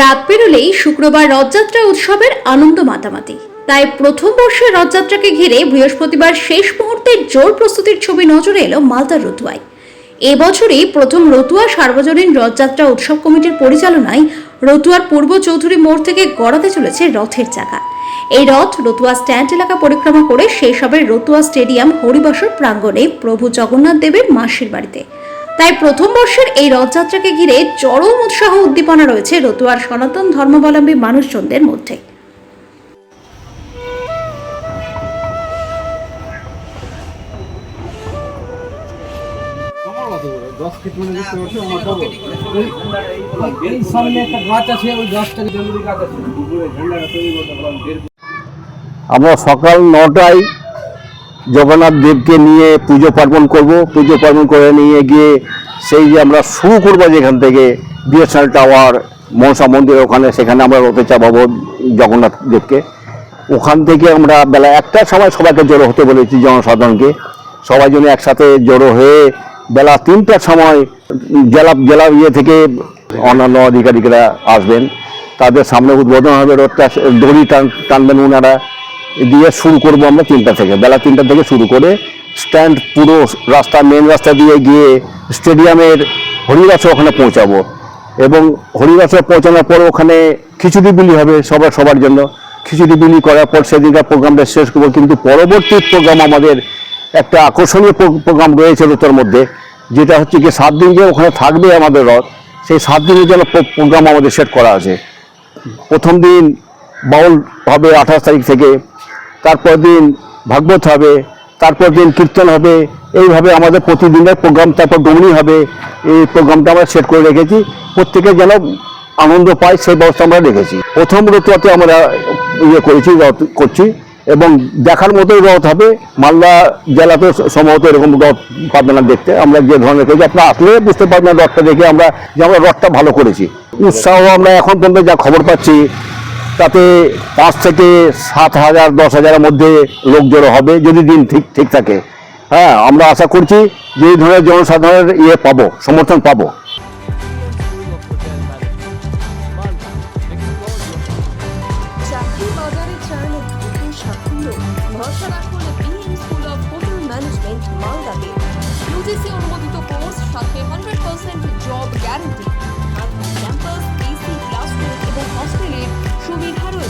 রাত পেরোলেই শুক্রবার রথযাত্রা উৎসবের আনন্দ মাতামাতি। তাই প্রথম বর্ষের রথযাত্রাকে ঘিরে বৃহস্পতিবার শেষ মুহূর্তের জোর প্রস্তুতির ছবি নজরে এলো মালদার রতুয়ায়। এবছরই প্রথম রতুয়া সার্বজনীন রথযাত্রা উৎসব কমিটির পরিচালনায় রতুয়ার পূর্ব চৌধুরী মোড় থেকে গড়াতে চলেছে রথের চাকা। এই রথ রতুয়া স্ট্যান্ড এলাকা পরিক্রমা করে শেষ হবে রতুয়া স্টেডিয়াম হরিবাসর প্রাঙ্গণে প্রভু জগন্নাথ দেবের মাসির বাড়িতে। তাই প্রথম বর্ষের এই রথযাত্রাকে ঘিরে চরম উৎসাহ উদ্দীপনা রয়েছে রতুয়ার সনাতন ধর্মাবলম্বী মানুষজনদের মধ্যে। মানে সামনে একটা গাছ আছে, ওই গাছটাকে জঙ্গলি গাছ আছে। আমরা সকাল নটায় জগন্নাথ দেবকে নিয়ে পুজো পার্বণ করব। পুজো পার্বণ করে নিয়ে গিয়ে সেই যে আমরা শুরু করব যেখান থেকে বিএসএনএল টাওয়ার মনসা মন্দির, ওখানে সেখানে আমরা রথে চাপাবো জগন্নাথ দেবকে। ওখান থেকে আমরা বেলা একটার সময় সবাইকে জড়ো হতে বলেছি জনসাধারণকে। সবাই যেন একসাথে জড়ো হয়ে বেলা তিনটার সময় জেলা জেলা ইয়ে থেকে অন্যান্য আধিকারিকরা আসবেন। তাদের সামনে উদ্বোধন হবে রথটা, দড়ি টান, টানবেন ওনারা। দিয়ে শুরু করব আমরা তিনটা থেকে। বেলা তিনটা থেকে শুরু করে স্ট্যান্ড পুরো রাস্তা মেন রাস্তা দিয়ে গিয়ে স্টেডিয়ামের হরিবাসে ওখানে পৌঁছাবো। এবং হরিবাসে পৌঁছানোর পর ওখানে খিচুড়ি বিলি হবে সবার সবার জন্য। খিচুড়ি বিলি করার পর সেদিনকার প্রোগ্রামটা শেষ করব। কিন্তু পরবর্তী প্রোগ্রাম আমাদের একটা আকর্ষণীয় প্রো- প্রোগ্রাম রয়েছে রোতার মধ্যে, যেটা হচ্ছে কি সাত দিন যে ওখানে থাকবে আমাদের রথ। সেই সাত দিনের জন্য প্রো- প্রোগ্রাম আমাদের সেট করা আছে। প্রথম দিন বাউল হবে আঠাশ তারিখ থেকে। তারপর দিন ভাগবত হবে, তারপর দিন কীর্তন হবে, এইভাবে আমাদের প্রতিদিনের প্রোগ্রাম তারপর ডুমনি হবে, এই প্রোগ্রামটা আমরা সেট করে রেখেছি। প্রত্যেকে যেন আনন্দ পায়, সেই ব্যবস্থা আমরা রেখেছি। প্রথম রতুয়াতে আমরা ইয়ে করেছি, রথ করছি এবং দেখার মতোই রথ হবে। মালদা জেলাতে সম্ভবত এরকম রথ পাবে না দেখতে। আমরা যে ধরনের করেছি, আপনারা আসলে বুঝতে পারবেন রথটা দেখে আমরা যে আমরা রথটা ভালো করেছি। উৎসাহ আমরা এখন পর্যন্ত যা খবর পাচ্ছি তাতে পাঁচ থেকে সাত হাজার, দশ হাজারের মধ্যে লোক জড়ো হবে যদি দিন ঠিক ঠিক থাকে। হ্যাঁ আমরা আশা করছি যে এই ধরনের জনসাধারণের ইয়ে পাবো, সমর্থন পাবো।